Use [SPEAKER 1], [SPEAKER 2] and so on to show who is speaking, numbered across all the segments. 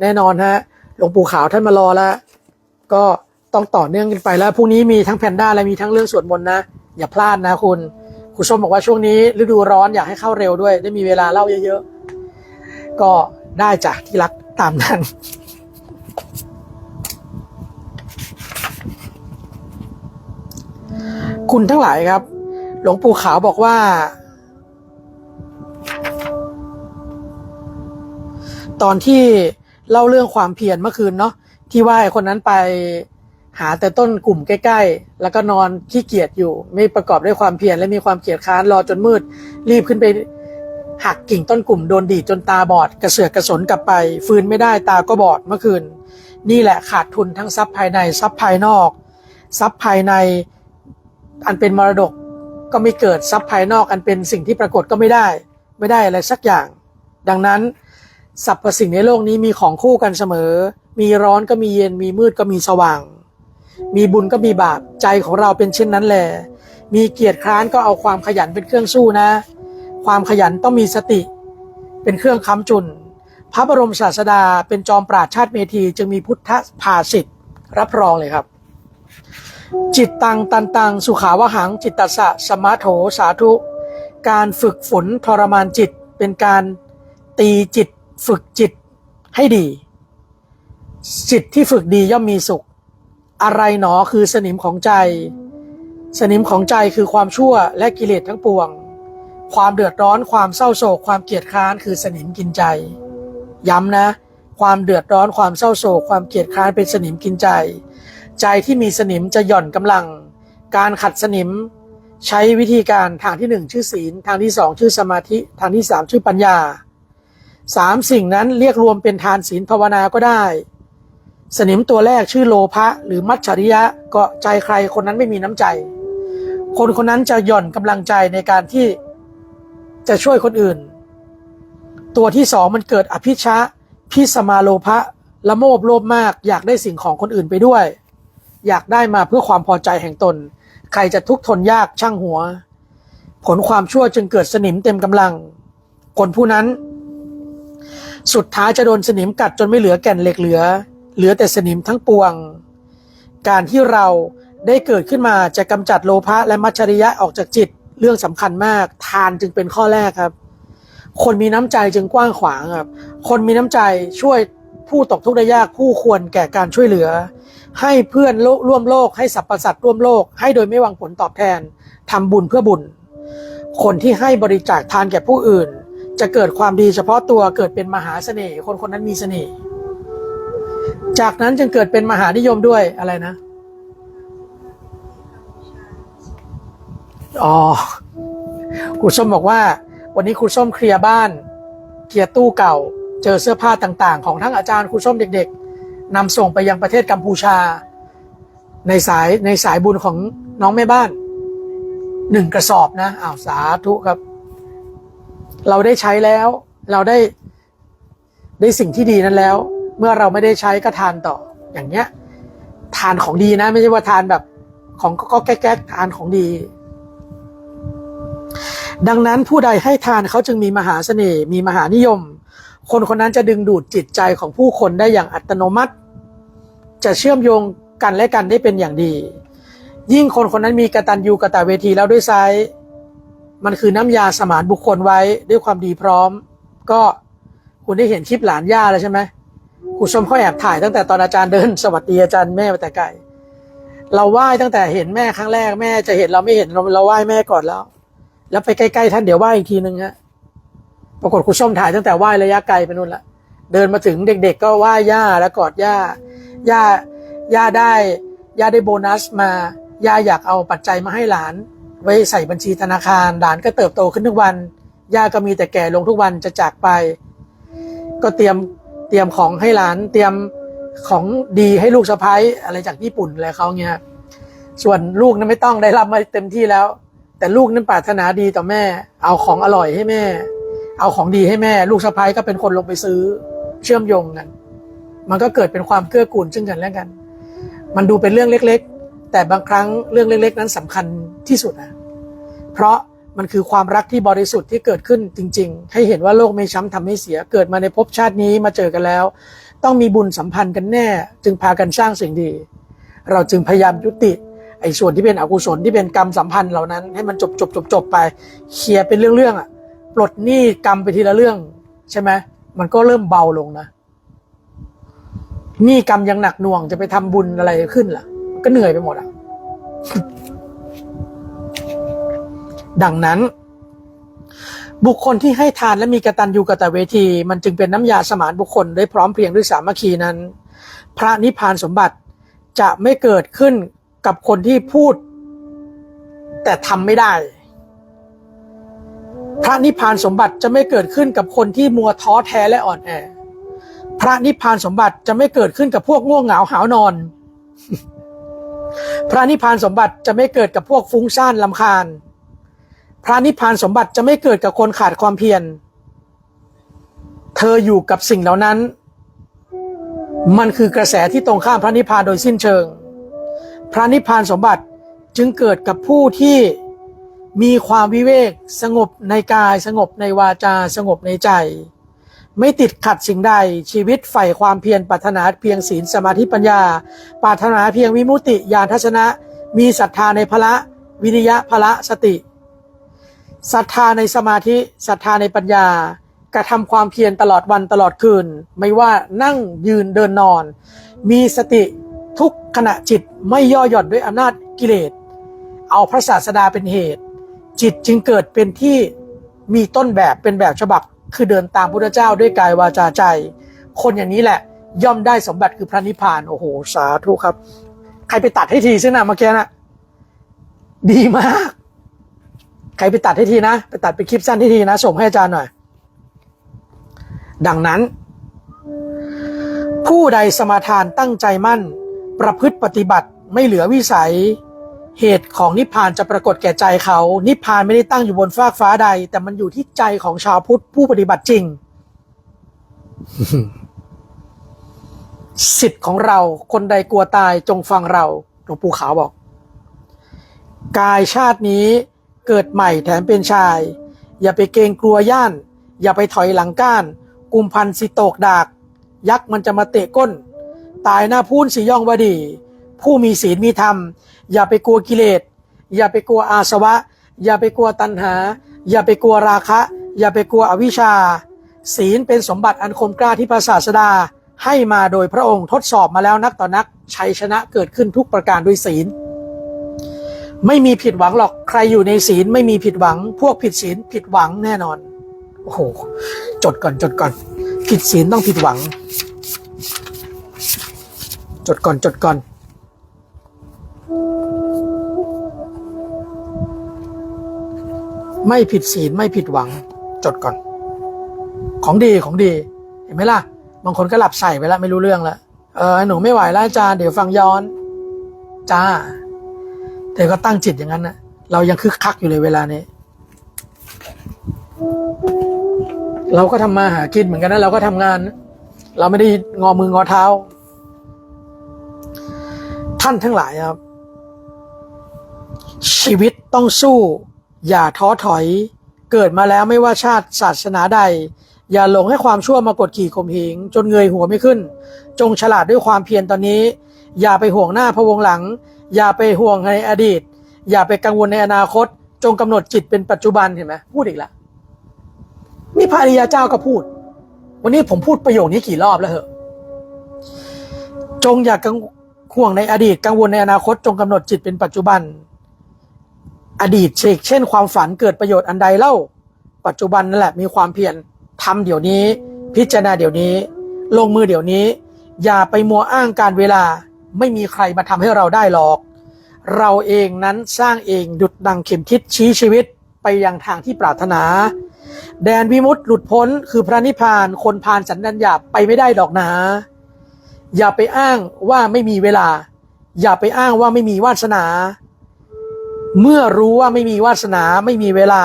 [SPEAKER 1] แน่นอนฮะหลวงปู่ขาวท่านมารอแล้ว ก็ต้องต่อเนื่องกันไปแล้วพรุ่งนี้มีทั้งแพนด้าและมีทั้งเรื่องสวดมนต์นะ อย่าพลาดนะคุณคุณส้มบอกว่าช่วงนี้ฤดูร้อนอยากให้เข้าเร็วด้วย ได้มีเวลาเล่าเยอะๆ ก็ได้จ้ะที่รักตามนั้นคุณทั้งหลายครับ หลวงปู่ขาวบอกว่า ตอนที่ เล่าเรื่องความเพียรเมื่อคืนเนาะที่ว่าไอ้คนนั้นไปหาแต่ต้นกลุ่มใกล้ ๆ แล้วก็นอนขี้เกียจอยู่ ไม่ประกอบด้วยความเพียรและมีความเกียจค้านรอจนมืด รีบขึ้นไปหักกิ่งต้นกลุ่มโดนดีดจนตาบอด กระเสือกกระสนกลับไป ฟื้นไม่ได้ตาก็บอดเมื่อคืน นี่แหละขาดทุนทั้งทรัพย์ภายในทรัพย์ภายนอกทรัพย์ภายในอันเป็นมรดกก็ไม่เกิดทรัพย์ภายนอกอันเป็นสิ่งที่ปรากฏก็ไม่ได้ ไม่ได้อะไรสักอย่าง ดังนั้น สรรพสิ่งในโลกนี้มีของคู่กันเสมอ มีร้อนก็มีเย็น มีมืดก็มีสว่าง มีบุญก็มีบาป ใจของเราเป็นเช่นนั้นแหละ มีเกียรติคร้านก็เอาความขยันเป็นเครื่องสู้นะ ความขยันต้องมีสติ เป็นเครื่องค้ำจุน พระบรมศาสดาเป็นจอมปราชชาติเมธีจึงมีพุทธภาสิทธิ์รับรองเลยครับ จิตตังตันตังสุขาวหัง จิตตสสะสมาโถสาธุ การฝึกฝนทรมานจิตเป็นการตีจิต ฝึกจิตให้ดี จิตที่ฝึกดีย่อมมีสุข อะไรหนอคือสนิมของใจ สนิมของใจคือความชั่วและกิเลสทั้งปวง ความเดือดร้อนความเศร้าโศก ความเกลียดค้านคือสนิมกินใจ ย้ำนะ ความเดือดร้อนความเศร้าโศก ความเกลียดค้านเป็นสนิมกินใจ ใจที่มีสนิมจะหย่อนกำลัง การขัดสนิมใช้วิธีการทางที่หนึ่งชื่อศีล ทางที่สองชื่อสมาธิ ทางที่สามชื่อปัญญา สามสิ่งนั้นเรียกรวมเป็นทานศีลภาวนาก็ได้ สนิมตัวแรกชื่อโลภะหรือมัจฉริยะก็ใจใครคนนั้นไม่มีน้ำใจ คนคนนั้นจะหย่อนกำลังใจในการที่จะช่วยคนอื่น ตัวที่สองมันเกิดอภิชะพิสมาโลภะละโมบโลภมาก อยากได้สิ่งของคนอื่นไปด้วย อยากได้มาเพื่อความพอใจแห่งตน ใครจะทุกข์ทนยากช่างหัว ผลความชั่วจึงเกิดสนิมเต็มกำลัง คนผู้นั้น สุดท้ายจะโดนสนิมกัดจนไม่เหลือแก่นเหล็กเหลือ เหลือแต่สนิมทั้งปวง การที่เราได้เกิดขึ้นมาจะกำจัดโลภะและมัจฉริยะออกจากจิตเรื่องสำคัญมาก ทานจึงเป็นข้อแรกครับ คนมีน้ำใจจึงกว้างขวางครับ คนมีน้ำใจช่วยผู้ตกทุกข์ได้ยากผู้ควรแก่การช่วยเหลือ ให้เพื่อนร่วมโลกให้สรรพสัตว์ร่วมโลก ให้โดยไม่หวังผลตอบแทนทำบุญเพื่อบุญ คนที่ให้บริจาคทานแก่ผู้อื่น จะเกิดความดีเฉพาะตัวเกิดเป็นมหาเสน่ห์คนคนนั้นมีเสน่ห์จากนั้นจึงเกิดเป็นมหานิยมด้วยอะไรนะอ๋อครูส้มบอกว่า วันนี้ครูส้มเคลียร์บ้านเคลียร์ตู้เก่า เจอเสื้อผ้าต่างๆ ของทั้งอาจารย์ครูส้มเด็ก ๆนำส่งไปยังประเทศกัมพูชา ในสายในสายบุญของน้องแม่บ้านหนึ่งกระสอบนะอ้าวสาธุครับ เราได้ใช้แล้ว เราได้ได้สิ่งที่ดีนั้นแล้ว เมื่อเราไม่ได้ใช้ก็ทานต่ออย่างเงี้ย ทานของดีนะ ไม่ใช่ว่าทานแบบ ของก็แก๊กๆทานของดี ดังนั้นผู้ใดให้ทานเขาจึงมีมหาเสน่ห์มีมหานิยม คนคนนั้นจะดึงดูดจิตใจของผู้คนได้อย่างอัตโนมัติ จะเชื่อมโยงกันและกันได้เป็นอย่างดี ยิ่งคนคนนั้นมีกตัญญูกตเวทีแล้วด้วยไซส์ มันคือน้ำยาสมานบุคคลไว้ด้วยความดีพร้อม ก็คุณได้เห็นคลิปหลานย่าแล้วใช่ไหมครูชมเขาแอบถ่ายตั้งแต่ตอนอาจารย์เดิน สวัสดีอาจารย์แม่มาแต่ไกลเราไหว้ตั้งแต่เห็นแม่ครั้งแรกแม่จะเห็นเราไม่เห็นเราเราไหว้แม่ก่อนแล้ว แล้วไปใกล้ๆท่านเดี๋ยวไหว้อีกทีนึงฮะปรากฏครูส้มถ่ายตั้งแต่ไหว้ระยะไกลไปนู่นละเดินมาถึงเด็ก ๆ ก็ไหว้ย่าแล้วกอดย่าย่าย่าได้ย่าได้โบนัสมาย่าอยากเอาปัจจัยมาให้หลาน ไว้ใส่บัญชีธนาคารหลานก็เติบโตขึ้นทุกวัน ย่าก็มีแต่แก่ลงทุกวันจะจากไป ก็เตรียมเตรียมของให้หลานเตรียมของดีให้ลูกสะพ้ายอะไรจากญี่ปุ่นอะไรเขาเงี้ยส่วนลูกนั้นไม่ต้องได้รับมาเต็มที่แล้ว แต่ลูกนั้นปรารถนาดีต่อแม่ เอาของอร่อยให้แม่ เอาของดีให้แม่ ลูกสะพ้ายก็เป็นคนลงไปซื้อเชื่อมโยงกันมันก็เกิดเป็นความเกื้อกูลซึ่งกันและกัน มันดูเป็นเรื่องเล็ก ๆ แต่บางครั้งเรื่องเล็ก ๆ นั้นสำคัญที่สุดนะเพราะมันคือความรักที่บริสุทธิ์ที่เกิดขึ้นจริง ๆ ให้เห็นว่าโลกไม่ช้ำทำให้เสียเกิดมาในภพชาตินี้มาเจอกันแล้ว ต้องมีบุญสัมพันธ์กันแน่ จึงพากันสร้างสิ่งดี เราจึงพยายามยุติไอ้ส่วนที่เป็นอกุศลที่เป็นกรรมสัมพันธ์เหล่านั้น ให้มันจบจบจบจบไปเคลียร์เป็นเรื่องๆอะปลดหนี้กรรมไปทีละเรื่อง ใช่ไหมมันก็เริ่มเบาลงนะหนี้กรรมยังหนักหน่วงจะไปทำบุญอะไรขึ้นล่ะ ก็เหนื่อยไปหมดอะ ดังนั้น บุคคลที่ให้ทานและมีกตัญญูกตเวที มันจึงเป็นน้ำยาสมานบุคคลได้พร้อมเพรียงด้วยสามัคคีนั้น พระนิพพานสมบัติจะไม่เกิดขึ้นกับคนที่พูด แต่ทำไม่ได้ พระนิพพานสมบัติจะไม่เกิดขึ้นกับคนที่มัวท้อแท้และอ่อนแอพระนิพพานสมบัติจะไม่เกิดขึ้นกับพวกง่วงเหงาหาวนอน พระนิพพานสมบัติจะไม่เกิดกับพวกฟุ้งซ่านลำคาญ พระนิพพานสมบัติจะไม่เกิดกับคนขาดความเพียร เธออยู่กับสิ่งเหล่านั้น มันคือกระแสที่ตรงข้ามพระนิพพานโดยสิ้นเชิง พระนิพพานสมบัติจึงเกิดกับผู้ที่มีความวิเวก สงบในกาย สงบในวาจา สงบในใจ ไม่ติดขัดสิ่งใดชีวิตใฝ่ความเพียรปรารถนาเพียงศีลสมาธิปัญญา ปรารถนาเพียงวิมุติญาณทัศนะ มีศรัทธาในพระวิริยะพระสติศรัทธาในสมาธิศรัทธาในปัญญากระทำความเพียรตลอดวันตลอดคืน ไม่ว่านั่งยืนเดินนอน มีสติทุกขณะจิตไม่ย่อหย่อนด้วยอำนาจกิเลส เอาพระศาสดาเป็นเหตุ จิตจึงเกิดเป็นที่มีต้นแบบเป็นแบบฉบับ คือเดินตามพุทธเจ้าด้วยกายวาจาใจ คนอย่างนี้แหละ ย่อมได้สมบัติคือพระนิพพานโอ้โหสาธุครับ ใครไปตัดให้ทีซึ่งนะเมื่อกี้นะดีมาก ใครไปตัดให้ทีนะ ไปตัดไปคลิปสั้นให้ทีนะส่งให้อาจารย์หน่อย ดังนั้น ผู้ใดสมาทานตั้งใจมั่น ประพฤติปฏิบัติไม่เหลือวิสัย เหตุของนิพพานจะปรากฏแก่ใจเขา นิพพานไม่ได้ตั้งอยู่บนฟากฟ้าใด แต่มันอยู่ที่ใจของชาวพุทธผู้ปฏิบัติจริง สิทธิ์ของเราคนใดกลัวตายจงฟังเราหลวงปู่ขาวบอก กายชาตินี้เกิดใหม่แถมเป็นชาย อย่าไปเกรงกลัวย่าน อย่าไปถอยหลังก้าน กุมพันสิโตกดาก ยักษ์มันจะมาเตะก้น ตายหน้าพูนสิย่องวดี ผู้มีศีลมีธรรม อย่าไปกลัวกิเลส อย่าไปกลัวอาสวะ อย่าไปกลัวตัณหา อย่าไปกลัวราคะ อย่าไปกลัวอวิชชา ศีลเป็นสมบัติอันคมกล้าที่พระศาสดา ให้มาโดยพระองค์ทดสอบมาแล้วนักต่อนักชัยชนะเกิดขึ้นทุกประการด้วยศีล ไม่มีผิดหวังหรอกใครอยู่ในศีลไม่มีผิดหวัง พวกผิดศีลผิดหวังแน่นอนโอ้โหจดก่อนจดก่อน ผิดศีลต้องผิดหวัง จดก่อนจดก่อน ไม่ผิดศีลไม่ผิดหวังจดก่อน ของดีของดี เห็นไหมล่ะ บางคนก็หลับใส่ไปแล้วไม่รู้เรื่องแล้วเออหนูไม่ไหวแล้วอาจารย์เดี๋ยวฟังย้อน จ้า แต่ก็ตั้งจิตอย่างนั้นนะเรายังคึกคักอยู่เลยเวลานี้ เราก็ทำมาหากินเหมือนกันนะเราก็ทำงานนะเราไม่ได้งอมืองอเท้า ท่านทั้งหลายครับ ชีวิตต้องสู้ อย่าท้อถอย เกิดมาแล้วไม่ว่าชาติศาสนาใด อย่าหลงให้ความชั่วมากดขี่ข่มเหงจนเงยหัวไม่ขึ้น จงฉลาดด้วยความเพียรตอนนี้ อย่าไปห่วงหน้าพะวงหลัง อย่าไปห่วงในอดีต อย่าไปกังวลในอนาคต จงกำหนดจิตเป็นปัจจุบันเห็นไหมพูดอีกแล้วนี่พระอริยาเจ้าก็พูด วันนี้ผมพูดประโยคนี้กี่รอบแล้วเหอะจงอย่ากังห่วงในอดีตกังวลในอนาคต จงกำหนดจิตเป็นปัจจุบัน อดีตเชกเช่นความฝันเกิดประโยชน์อันใดเล่า ปัจจุบันนั่นแหละมีความเพียรทำเดี๋ยวนี้ พิจารณาเดี๋ยวนี้ ลงมือเดี๋ยวนี้ อย่าไปมัวอ้างการเวลาไม่มีใครมาทำให้เราได้หรอก เราเองนั้นสร้างเองดุดดังเข็มทิศชี้ชีวิตไปยังทางที่ปรารถนา แดนวิมุตติหลุดพ้นคือพระนิพพานคนพานสันดัญญาไปไม่ได้ดอกนาอย่าไปอ้างว่าไม่มีเวลา อย่าไปอ้างว่าไม่มีวาสนา เมื่อรู้ว่าไม่มีวาสนาไม่มีเวลา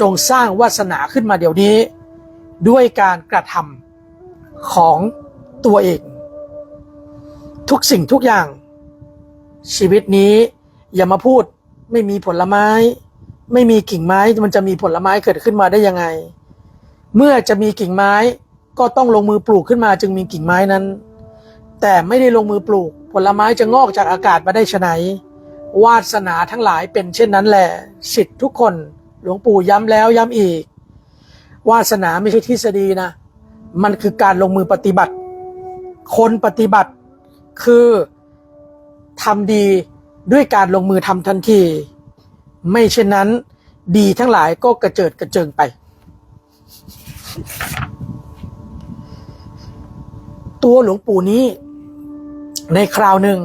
[SPEAKER 1] จงสร้างวาสนาขึ้นมาเดี๋ยวนี้ ด้วยการกระทำของตัวเอง ทุกสิ่งทุกอย่าง ชีวิตนี้อย่ามาพูดไม่มีผลไม้ ไม่มีกิ่งไม้มันจะมีผลไม้เกิดขึ้นมาได้ยังไง เมื่อจะมีกิ่งไม้ก็ต้องลงมือปลูกขึ้นมาจึงมีกิ่งไม้นั้น แต่ไม่ได้ลงมือปลูก ผลไม้จะงอกจากอากาศมาได้ไหน วาสนาทั้งหลายเป็นเช่นนั้นแหละสิทธิ์ทุกคนหลวงปู่ย้ำแล้วย้ำอีก วาสนาไม่ใช่ทฤษฎีนะ มันคือการลงมือปฏิบัติ คนปฏิบัติคือทำดีด้วยการลงมือทำทันที ไม่เช่นนั้น ดีทั้งหลายก็กระเจิดกระเจิงไป ตัวหลวงปู่นี้ ในคราวหนึ่ง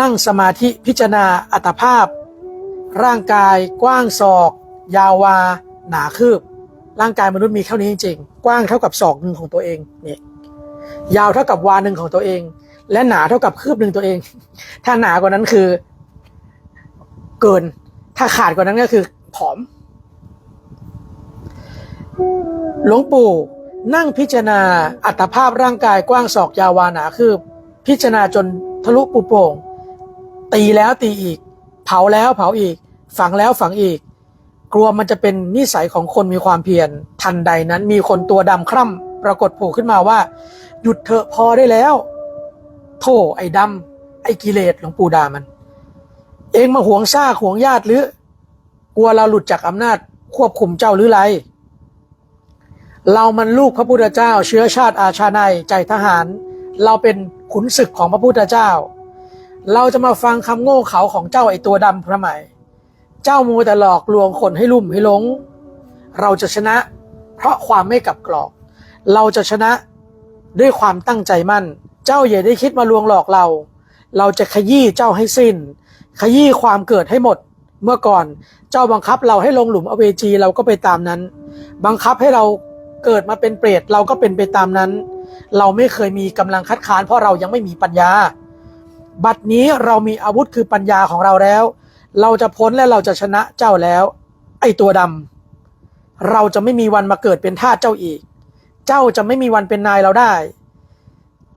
[SPEAKER 1] นั่งสมาธิพิจารณาอัตภาพ ร่างกายกว้างศอก ยาววา หนาคืบ ร่างกายมนุษย์มีเท่านี้จริงๆ กว้างเท่ากับศอกหนึ่งของตัวเองเนี่ยยาวเท่ากับวาหนึ่งของตัวเอง และหนาเท่ากับคืบหนึ่งตัวเอง ถ้าหนากว่านั้นคือ เกิน ถ้าขาดกว่านั้นก็คือผอม หลวงปู่นั่งพิจารณาอัตภาพร่างกายกว้างศอกยาววาหนาคือพิจารณาจนทะลุปุโป่ง ตีแล้วตีอีก เผาแล้วเผาอีก ฝังแล้วฝังอีก กลัวมันจะเป็นนิสัยของคนมีความเพียรทันใดนั้นมีคนตัวดำคร่ำปรากฏโผล่ขึ้นมาว่า หยุดเถอะพอได้แล้ว โธ่ไอ้ดำไอ้กิเลสหลวงปู่ดามัน เองมาห่วงซ่ากหวงญาติหรือ กลัวเราหลุดจากอำนาจควบคุมเจ้าหรือไรเรามันลูกพระพุทธเจ้า เชื้อชาติอาชาในใจทหาร เราเป็นขุนศึกของพระพุทธเจ้า เราจะมาฟังคำโง่เขลาของเจ้าไอตัวดำพระใหม่ เจ้ามูแต่หลอกลวงคนให้ลุ่มให้หลง เราจะชนะ เพราะความไม่กลับกรอก เราจะชนะด้วยความตั้งใจมั่น เจ้าอย่าได้คิดมาลวงหลอกเรา เราจะขยี้เจ้าให้สิ้น ขยี้ความเกิดให้หมด เมื่อก่อนเจ้าบังคับเราให้ลงหลุมอเวจีเราก็ไปตามนั้น บังคับให้เราเกิดมาเป็นเปรตเราก็เป็นไปตามนั้น เราไม่เคยมีกำลังคัดค้านเพราะเรายังไม่มีปัญญา บัดนี้เรามีอาวุธคือปัญญาของเราแล้ว เราจะพ้นและเราจะชนะเจ้าแล้ว ไอ้ตัวดำเราจะไม่มีวันมาเกิดเป็นทาสเจ้าอีก เจ้าจะไม่มีวันเป็นนายเราได้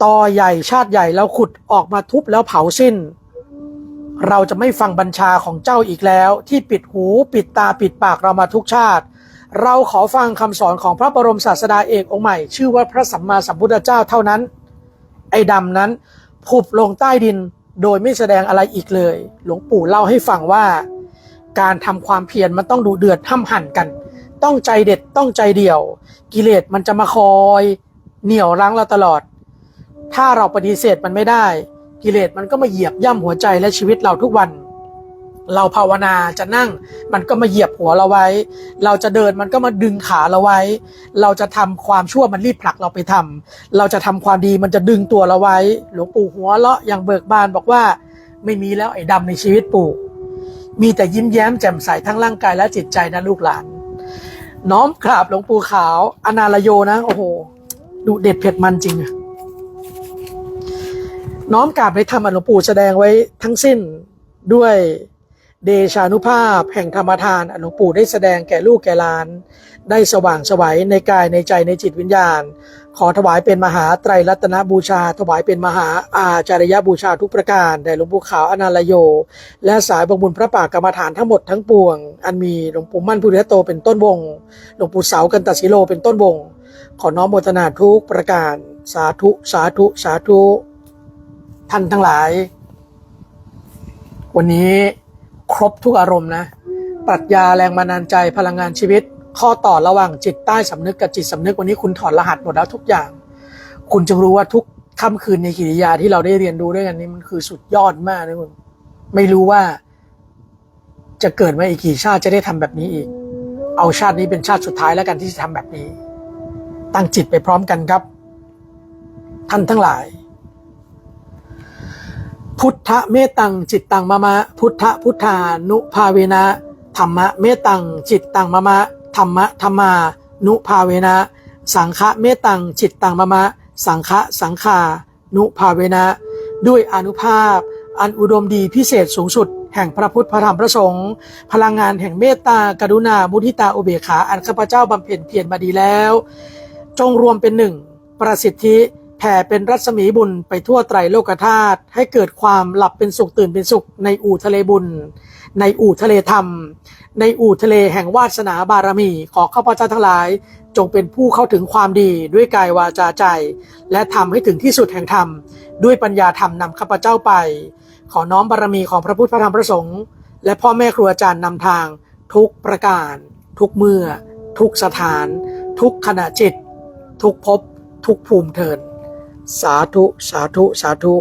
[SPEAKER 1] ตอใหญ่ชาติใหญ่เราขุดออกมาทุบแล้วเผาสิ้น เราจะไม่ฟังบัญชาของเจ้าอีกแล้ว ที่ปิดหูปิดตาปิดปากเรามาทุกชาติ เราขอฟังคำสอนของพระบรมศาสดาเอกองค์ใหม่ ชื่อว่าพระสัมมาสัมพุทธเจ้าเท่านั้น ไอ้ดำนั้น ผุบลงใต้ดินโดยไม่แสดงอะไรอีกเลย หลวงปู่เล่าให้ฟังว่า การทำความเพียรมันต้องดูเดือดห้ำหั่นกัน ต้องใจเด็ดต้องใจเดี่ยว กิเลสมันจะมาคอย เหนี่ยวรั้งเราตลอด ถ้าเราปฏิเสธมันไม่ได้ กิเลสมันก็มาเหยียบย่ำหัวใจและชีวิตเราทุกวัน เราภาวนาจะนั่ง มันก็มาเหยียบหัวเราไว้ เราจะเดินมันก็มาดึงขาเราไว้ เราจะทำความชั่วมันรีบผลักเราไปทำเราจะทำความดีมันจะดึงตัวเราไว้ หลวงปู่หัวเราะอย่างเบิกบานบอกว่าไม่มีแล้วไอ้ดำในชีวิตปู่ มีแต่ยิ้มแย้มแจ่มใสทั้งร่างกายและจิตใจนะลูกหลาน น้อมกราบหลวงปู่ขาว อนาลโยนะ โอ้โหดูเด็ดเผ็ดมันจริงอะน้อมกราบในธรรมอันหลวงปู่แสดงไว้ทั้งสิ้นด้วย เดชานุภาพแห่งธรรมทานอนหลวงปู่ได้แสดงแก่ลูกแก่หลาน ได้สว่างสวัยในกายในใจในจิตวิญญาณ ขอถวายเป็นมหาไตรรัตนบูชา ถวายเป็นมหาอาจารยบูชาทุกประการแด่หลวงปู่ขาวอนาลโย และสายบงบุญพระป่ากรรมฐานทั้งหมดทั้งปวง อันมีหลวงปู่มั่นพุทธโตเป็นต้นวงหลวงปู่เสากันตศิโลเป็นต้นวงขอน้อมโมทนาทุกประการ สาธุสาธุสาธุท่านทั้งหลาย วันนี้ ครบทุกอารมณ์นะปรัชญาแรงบันดาลใจพลังงานชีวิต ข้อต่อระหว่างจิตใต้สำนึกกับจิตสำนึกวันนี้คุณถอดรหัสหมดแล้วทุกอย่าง คุณจึงรู้ว่าทุกค่ำคืนในกิริยาที่เราได้เรียนรู้ด้วยกันนี้มันคือสุดยอดมากนะคุณไม่รู้ว่า จะเกิดมาอีกกี่ชาติจะได้ทำแบบนี้อีก เอาชาตินี้เป็นชาติสุดท้ายแล้วกันที่จะทำแบบนี้ ตั้งจิตไปพร้อมกันครับ ท่านทั้งหลาย พุทธเมตังจิตตังมะมะ พุทธพุทธานุภาเวนะธรรมะเมตังจิตตังมะมะธรรมะธรรมานุภาเวนะสังฆะเมตังจิตตังมะมะ สังฆะสังฆานุภาเวนะด้วยอนุภาพ อันอุดมดีพิเศษสูงสุด แห่งพระพุทธพระธรรมพระสงฆ์พลังงานแห่งเมตตากรุณามุทิตาอุเบกขาอันข้าพเจ้าบำเพ็ญเพียรมาดีแล้ว จงรวมเป็นหนึ่ง ประสิทธิ แผ่เป็นรัศมีบุญไปทั่วไตรโลกธาตุให้เกิดความหลับเป็นสุขตื่นเป็นสุข ในอู่ทะเลบุญ ในอู่ทะเลธรรม ในอู่ทะเลแห่งวาสนาบารมี ขอข้าพเจ้าทั้งหลาย จงเป็นผู้เข้าถึงความดีด้วยกายวาจาใจ และทำให้ถึงที่สุดแห่งธรรม ด้วยปัญญาธรรมนำข้าพเจ้าไป ขอน้อมบารมีของพระพุทธพระธรรมพระสงฆ์และพ่อแม่ครูอาจารย์นำทาง ทุกประการ ทุกเมื่อ ทุกสถาน ทุกขณะจิต ทุกภพทุกภูมิเทิน สาธุ สาธุ สาธุ